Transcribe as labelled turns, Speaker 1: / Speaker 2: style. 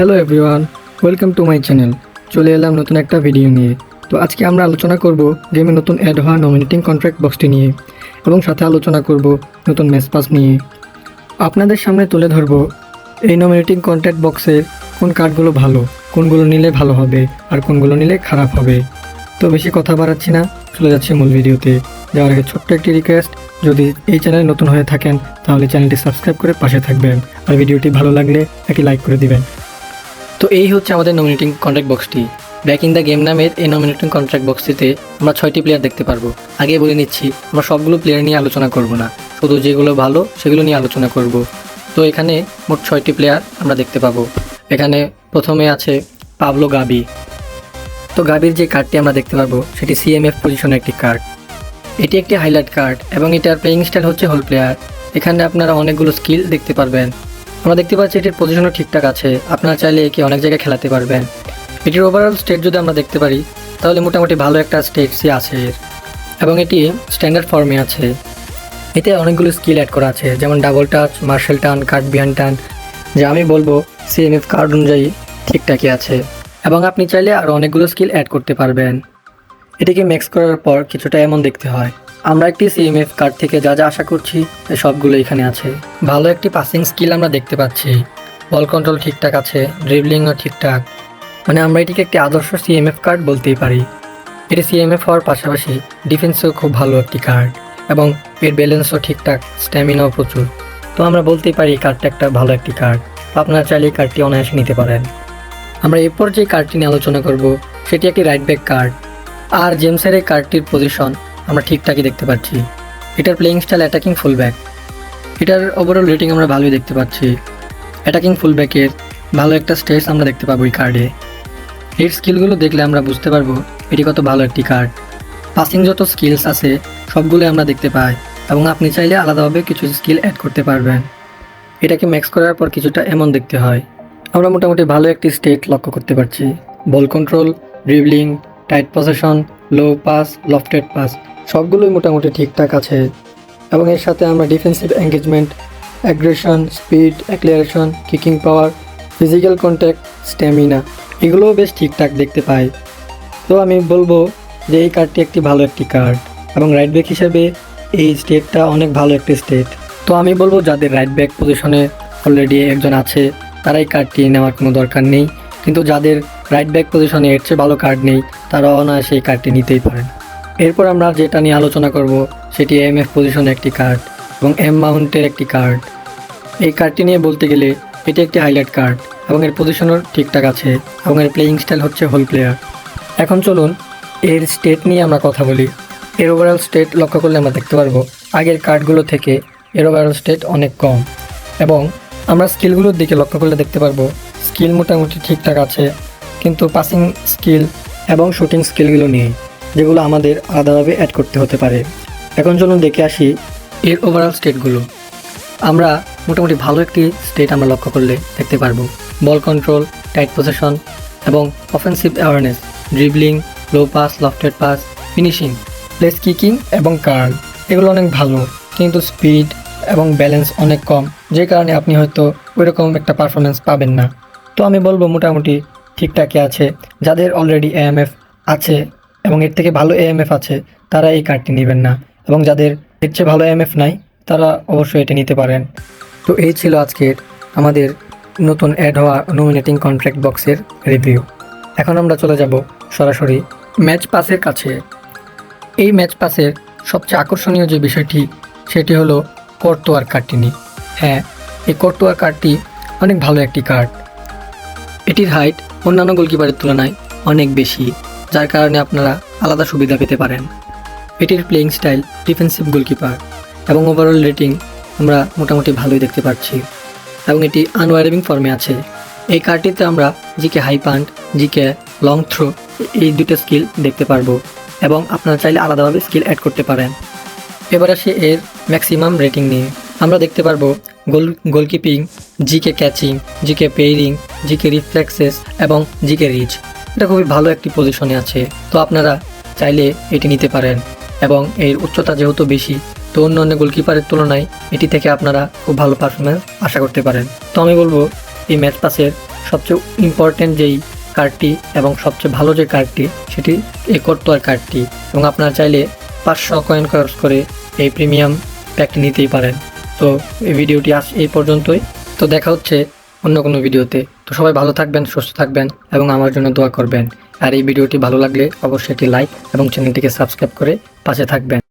Speaker 1: Hello everyone, welcome to my channel. চলে এলাম নতুন একটা ভিডিও নিয়ে। তো আজকে আমরা আলোচনা করব গেমে নতুন অ্যাড হওয়া নমিনেটিং কন্ট্রাক্ট বক্সটি নিয়ে এবং সাথে আলোচনা করব নতুন ম্যাচ পাস নিয়ে। আপনাদের সামনে তুলে ধরব এই নমিনেটিং কন্ট্রাক্ট বক্সের কোন কার্ডগুলো ভালো, কোনগুলো নিলে ভালো হবে আর কোনগুলো নিলে খারাপ হবে। তো বেশি কথা বাড়াচ্ছি না, চলে যাচ্ছি মূল ভিডিওতে। যাওয়ার আগে ছোট্ট একটি রিকোয়েস্ট যদি এই চ্যানেলে নতুন হয়ে থাকেন তাহলে চ্যানেলটি সাবস্ক্রাইব করে পাশে থাকবেন। আর ভিডিওটি ভালো লাগলে একটি লাইক করে দিবেন। তো এই হচ্ছে আমাদের নমিনেটিং কন্ট্রাক্ট বক্সটি ব্যাক ইন দ্য গেম নামের এই নমিনেটিং কন্ট্রাক্ট বক্সটিতে আমরা ছয়টি প্লেয়ার দেখতে পারব। আগে বলে নিচ্ছি, আমরা সবগুলো প্লেয়ার নিয়ে আলোচনা করব না। শুধু যেগুলো ভালো, সেগুলো নিয়ে আলোচনা করব। তো এখানে মোট ছয়টি প্লেয়ার আমরা দেখতে পাবো। এখানে প্রথমে আছে পাবলো গাবি তো গাবির যে কার্ডটি আমরা দেখতে পাবো, সেটি সিএমএফ পজিশনের একটি কার্ড এটি একটি হাইলাইট কার্ড এবং এটার প্লেয়িং স্টাইল হচ্ছে হোল প্লেয়ার এখানে আপনারা অনেকগুলো স্কিল দেখতে পারবেন। আমরা দেখতে পাচ্ছি এটির পজিশনও ঠিকঠাক আছে। আপনারা চাইলে একে অনেক জায়গায় খেলাতে পারবেন। এটির ওভারঅল স্টেট যদি আমরা দেখতে পারি, তাহলে মোটামুটি ভালো একটা স্টেটসই আছে এর। এবং এটি স্ট্যান্ডার্ড ফর্মে আছে। এতে অনেকগুলো স্কিল অ্যাড করা আছে, যেমন double touch Marseille turn cut behind turn যা আমি বলব সিএমএফ কার্ড অনুযায়ী ঠিকঠাকই আছে। এবং আপনি চাইলে আরও অনেকগুলো স্কিল অ্যাড করতে পারবেন। এটিকে ম্যাক্স করার পর কিছুটা এমন দেখতে হয়। আমরা একটি সিএমএফ কার্ড থেকে যা যা আশা করছি, সবগুলো এখানে আছে। ভালো একটি পাসিং স্কিল আমরা দেখতে পাচ্ছি। বল কন্ট্রোল ঠিকঠাক আছে ড্রিবলিংও ঠিকঠাক। মানে আমরা এটিকে একটি আদর্শ সিএমএফ কার্ড বলতেই পারি। এটি সিএমএফ হওয়ার পাশাপাশি ডিফেন্সও খুব ভালো একটি কার্ড এবং এর ব্যালেন্সও ঠিকঠাক স্ট্যামিনাও প্রচুর। তো আমরা বলতেই পারি এই কার্ডটা একটা ভালো একটি কার্ড আপনারা চাইলে এই কার্ডটি অনায়াসে নিতে পারেন। আমরা এরপর যে কার্ডটি নিয়ে আলোচনা করব, সেটি একটি রাইট ব্যাক কার্ড আর জেমসের এই কার্ডটির পজিশন আমরা ঠিকঠাকই দেখতে পাচ্ছি। এটার playing style attacking full back এটার ওভারঅল রেটিং আমরা ভালোই দেখতে পাচ্ছি। অ্যাটাকিং ফুল ব্যাকের ভালো একটা স্টেজ আমরা দেখতে পাবো এই কার্ডে এর স্কিলগুলো দেখলে আমরা বুঝতে পারব এটি কত ভালো একটি কার্ড পাসিং যত স্কিলস আছে সবগুলো আমরা দেখতে পাই এবং আপনি চাইলে আলাদাভাবে কিছু স্কিল অ্যাড করতে পারবেন। এটাকে ম্যাক্স করার পর কিছুটা এমন দেখতে হয়। আমরা মোটামুটি ভালো একটি স্টেট লক্ষ্য করতে পারছি। Ball control dribbling tight possession low pass lofted pass সবগুলোই মোটামুটি ঠিকঠাক আছে। এবং এর সাথে আমরা defensive engagement aggression speed acceleration kicking power physical contact stamina এগুলোও বেশ ঠিকঠাক দেখতে পাই। তো আমি বলব যে এই কার্ডটি একটি ভালো একটি কার্ড এবং রাইট ব্যাক হিসেবে এই স্টেটটা অনেক ভালো একটি স্টেট তো আমি বলব যাদের রাইট ব্যাক পজিশনে অলরেডি একজন আছে তারা এই কার্ডটি নেওয়ার কোনো দরকার নেই। কিন্তু যাদের রাইট ব্যাক পজিশনে এর চেয়ে ভালো কার্ড নেই, তারা অনায়াসে এই কার্ডটি নিতেই পারেন। এরপর আমরা যেটা নিয়ে আলোচনা করব, সেটি এম এফ পজিশনে একটি কার্ড এবং এম মাউন্টের একটি কার্ড এই কার্ডটি নিয়ে বলতে গেলে, এটি একটি হাইলাইট কার্ড এবং এর পজিশনও ঠিকঠাক আছে এবং এর প্লেয়িং স্টাইল হচ্ছে হোল প্লেয়ার এখন চলুন, এর স্টেট নিয়ে আমরা কথা বলি। এর ওভারঅল স্টেট লক্ষ্য করলে আমরা দেখতে পারব, আগের কার্ডগুলো থেকে এর ওভারঅল স্টেট অনেক কম এবং আমরা স্কিলগুলোর দিকে লক্ষ্য করলে দেখতে পারব স্কিল মোটামুটি ঠিকঠাক আছে, কিন্তু পাসিং স্কিল এবং শুটিং স্কিলগুলো নেই। যেগুলো আমাদের আলাদাভাবে অ্যাড করতে হতে পারে। এখন চলুন দেখে আসি এর ওভারঅল স্টেটগুলো আমরা মোটামুটি ভালো একটি স্টেট আমরা লক্ষ্য করলে দেখতে পারব। বল কন্ট্রোল টাইট পজিশন এবং offensive awareness dribbling low pass lofted pass finishing place kicking এবং কার্ল এগুলো অনেক ভালো, কিন্তু স্পিড এবং ব্যালেন্স অনেক কম, যে কারণে আপনি হয়তো ওইরকম একটা পারফরমেন্স পাবেন না। তো আমি বলব মোটামুটি ঠিকঠাকই আছে, যাদের অলরেডি এএমএফ আছে এবং এর থেকে ভালো এএমএফ আছে, তারা এই কার্ডটি নেবেন না। এবং যাদের এর চেয়ে ভালো এএমএফ নাই, তারা অবশ্যই এটি নিতে পারেন। তো এই ছিল আজকের আমাদের নতুন অ্যাড হওয়া নমিনেটিং কন্ট্রাক্ট বক্সের রিভিউ এখন আমরা চলে যাব সরাসরি ম্যাচ পাসের কাছে। এই ম্যাচ পাসের সবচেয়ে আকর্ষণীয় যে বিষয়টি, সেটি হলো কর্তোয়ার কার্ডটি নিয়ে। হ্যাঁ এই কর্তোয়ার কার্ডটি অনেক ভালো একটি কার্ড এটির হাইট অন্যান্য গোলকিপারের তুলনায় অনেক বেশি। যার কারণে আপনারা আলাদা সুবিধা পেতে পারেন। এটির প্লেইং স্টাইল ডিফেন্সিভ গোলকিপার এবং ওভারঅল রেটিং আমরা মোটামুটি ভালোই দেখতে পাচ্ছি। এবং এটি আনওয়ারেবিং ফর্মে আছে। এই কার্ডটিতে আমরা GK high punt GK long throw এই দুটো স্কিল দেখতে পারব এবং আপনারা চাইলে আলাদাভাবে স্কিল অ্যাড করতে পারেন। এবার আসি এর ম্যাক্সিমাম রেটিং নিয়ে। আমরা দেখতে পারব goal গোলকিপিং GK catching GK parrying GK reflexes এবং জিকে রিচ এটা খুবই ভালো একটি পজিশনে আছে। তো আপনারা চাইলে এটি নিতে পারেন এবং এর উচ্চতা যেহেতু বেশি, তো অন্য অন্য গোলকিপারের তুলনায় এটি থেকে আপনারা খুব ভালো পারফরমেন্স আশা করতে পারেন। তো আমি বলব, এই ম্যাচ পাসের সবচেয়ে ইম্পর্টেন্ট যেই কার্ডটি এবং সবচেয়ে ভালো যে কার্ডটি সেটি এই কোট্টোয়ার কার্ডটি এবং আপনারা চাইলে পাঁচশো কয়েন খরচ করে এই প্রিমিয়াম প্যাকটি নিতেই পারেন। তো এই ভিডিওটি আজ এই পর্যন্তই। তো দেখা হচ্ছে অন্য কোনো ভিডিওতে তো সবাই ভালো থাকবেন, সুস্থ থাকবেন এবং আমার জন্য দোয়া করবেন। আর এই ভিডিওটি ভালো লাগলে অবশ্যই একটি লাইক এবং চ্যানেলটিকে সাবস্ক্রাইব করে পাশে থাকবেন।